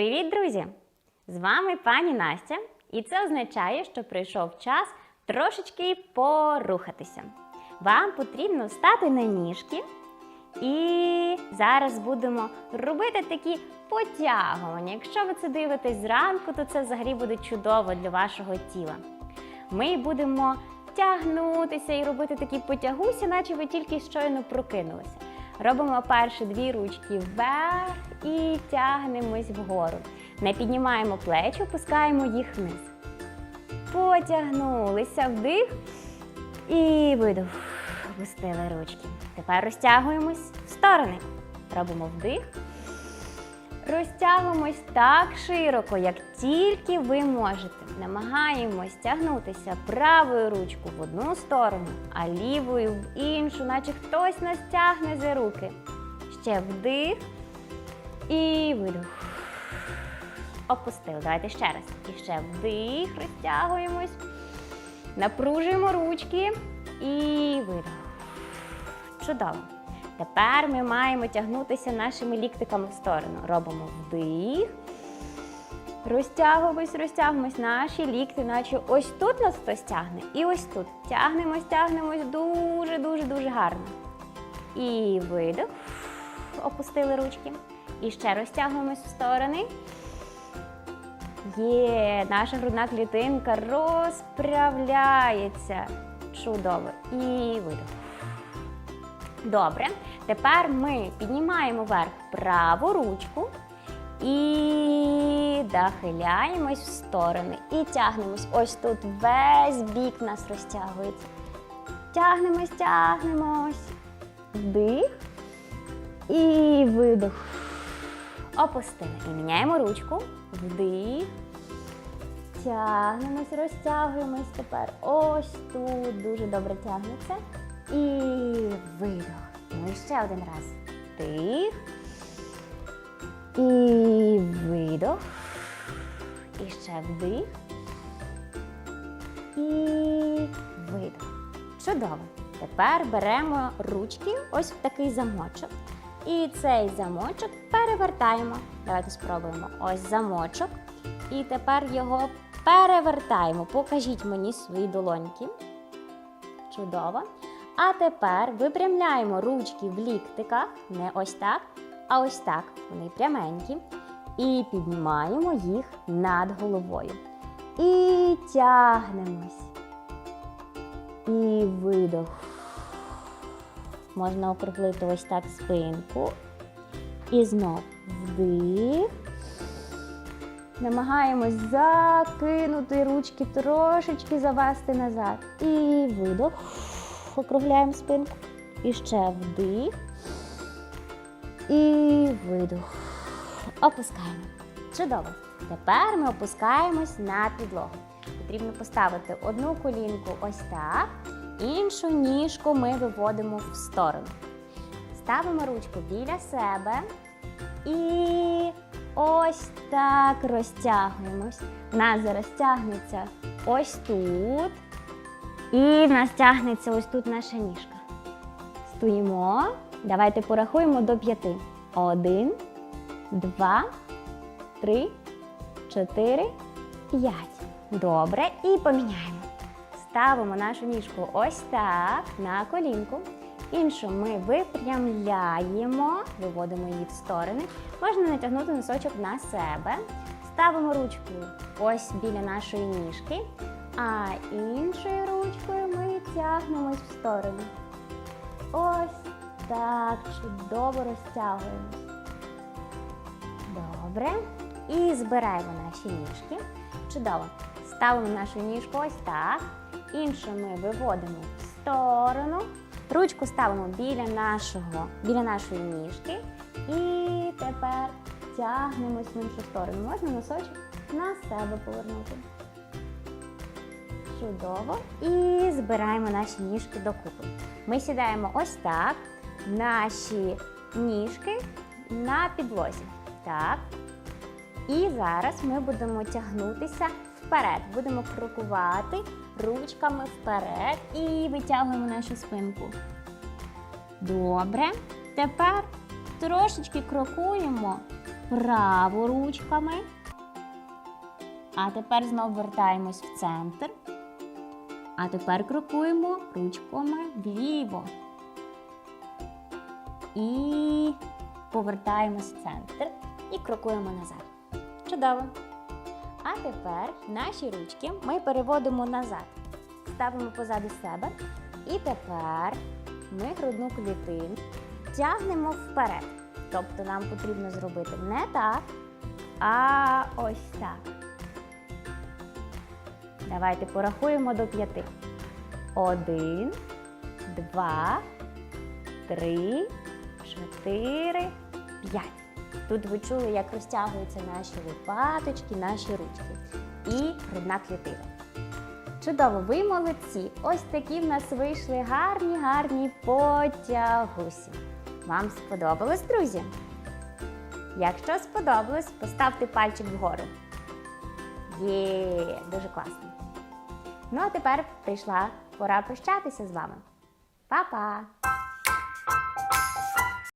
Привіт, друзі! З вами пані Настя, і це означає, що прийшов час трошечки порухатися. Вам потрібно встати на ніжки, і зараз будемо робити такі потягування. Якщо ви це дивитесь зранку, то це взагалі буде чудово для вашого тіла. Ми будемо тягнутися і робити такі потягусі, наче ви тільки щойно прокинулися. Робимо перші дві ручки вверх і тягнемось вгору. Не піднімаємо плечі, опускаємо їх вниз. Потягнулися вдих і видох. Опустили ручки. Тепер розтягуємось в сторони. Робимо вдих. Розтягуємось так широко, як тільки ви можете. Намагаємось тягнутися правою ручку в одну сторону, а лівою в іншу, наче хтось нас тягне за руки. Ще вдих і видох. Опустили. Давайте ще раз. І ще вдих, розтягуємось. Напружуємо ручки і видох. Чудово. Тепер ми маємо тягнутися нашими ліктиками в сторону. Робимо вдих. Розтягуємось, розтягуємось наші лікти, наче ось тут нас хтось тягне, і ось тут. Тягнемось, тягнемось дуже-дуже дуже гарно. І видох. Опустили ручки. І ще розтягуємось в сторони. Є, наша грудна клітинка розправляється. Чудово. І видох. Добре. Тепер ми піднімаємо вверх праву ручку і нахиляємось в сторони. І тягнемось. Ось тут весь бік нас розтягується. Тягнемось, тягнемось. Вдих. І видох. Опустили. І міняємо ручку. Вдих. Тягнемось, розтягуємось тепер. Ось тут дуже добре тягнеться. І видох. Ну і ще один раз. Вдих. І видох. І ще вдих. І видох. Чудово. Тепер беремо ручки ось в такий замочок. І цей замочок перевертаємо. Давайте спробуємо. Ось замочок. І тепер його перевертаємо. Покажіть мені свої долоньки. Чудово. А тепер випрямляємо ручки в ліктиках, не ось так, а ось так. Вони пряменькі. І піднімаємо їх над головою. І тягнемось. І видох. Можна округлити ось так спинку. І знов вдих. Намагаємось закинути ручки, трошечки завести назад. І видох. Округляємо спинку. І ще вдих. І видох. Опускаємо. Чудово. Тепер ми опускаємось на підлогу. Потрібно поставити одну колінку ось так, іншу ніжку ми виводимо в сторону. Ставимо ручку біля себе і ось так розтягуємось. У нас зараз тягнеться ось тут. І в нас тягнеться ось тут наша ніжка. Стоїмо. Давайте порахуємо до п'яти. Один, два, три, чотири, п'ять. Добре. І поміняємо. Ставимо нашу ніжку ось так на колінку. Іншу ми випрямляємо, виводимо її в сторони. Можна натягнути носочок на себе. Ставимо ручку ось біля нашої ніжки. А іншою ручкою ми тягнемось в сторону. Ось так, чудово розтягуємось. Добре. І збираємо наші ніжки. Чудово. Ставимо нашу ніжку ось так. Іншу ми виводимо в сторону. Ручку ставимо біля, нашого, біля нашої ніжки. І тепер тягнемось в іншу сторону. Можна носочок на себе повернути. Чудово. І збираємо наші ніжки докупи. Ми сідаємо ось так. Наші ніжки на підлозі. Так. І зараз ми будемо тягнутися вперед. Будемо крокувати ручками вперед і витягуємо нашу спинку. Добре. Тепер трошечки крокуємо вправо ручками. А тепер знову вертаємось в центр. А тепер крокуємо ручками вліво. І повертаємось в центр і крокуємо назад. Чудово! А тепер наші ручки ми переводимо назад. Ставимо позаду себе. І тепер ми грудну клітину тягнемо вперед. Тобто нам потрібно зробити не так, а ось так. Давайте порахуємо до п'яти. Один, два, три, чотири, п'ять. Тут ви чули, як розтягуються наші лопаточки, наші ручки. І грудна клітина. Чудово, ви молодці! Ось такі в нас вийшли гарні, гарні потягусі. Вам сподобалось, друзі? Якщо сподобалось, поставте пальчик вгору. Є, дуже класно. Ну а тепер прийшла пора прощатися з вами. Па-па!